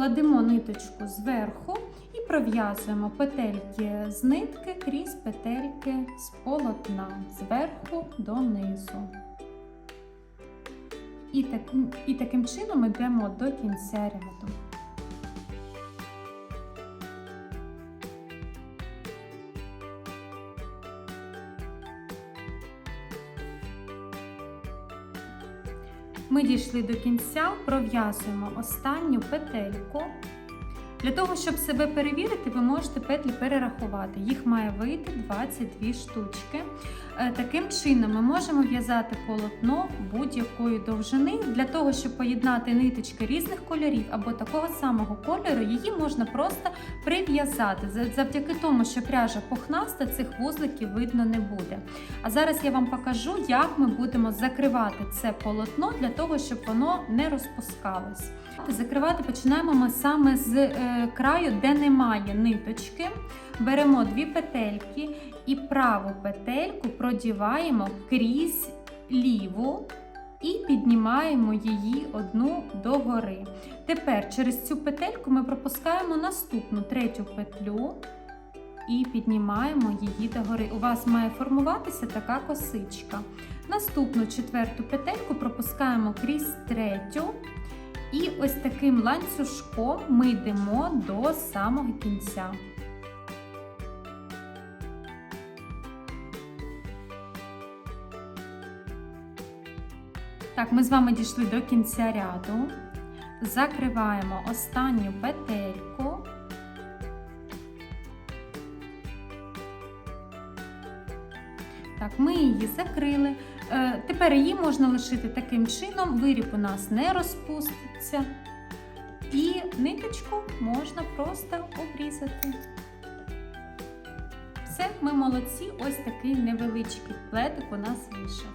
кладемо ниточку зверху і пров'язуємо петельки з нитки крізь петельки з полотна зверху донизу. І, так, і таким чином йдемо до кінця ряду. Ми дійшли до кінця, пров'язуємо останню петельку. Для того, щоб себе перевірити, ви можете петлі перерахувати. Їх має вийти 22 штучки. Е, Таким чином ми можемо в'язати полотно будь-якої довжини. Для того, щоб поєднати ниточки різних кольорів або такого самого кольору, її можна просто прив'язати. Завдяки тому, що пряжа пухнаста, цих вузликів видно не буде. А зараз я вам покажу, як ми будемо закривати це полотно для того, щоб воно не розпускалось. Закривати починаємо ми саме з е, краю, де немає ниточки. Беремо дві петельки і праву петельку продіваємо крізь ліву і піднімаємо її одну догори. Тепер через цю петельку ми пропускаємо наступну третю петлю і піднімаємо її догори. У вас має формуватися така косичка. Наступну четверту петельку пропускаємо крізь третю. І ось таким ланцюжком ми йдемо до самого кінця. Так, ми з вами дійшли до кінця ряду. Закриваємо останню петельку. Так, ми її закрили. Е, Тепер її можна лишити таким чином, виріб у нас не розпуститься. І ниточку можна просто обрізати. Все, ми молодці, ось такий невеличкий плетик у нас вийшов.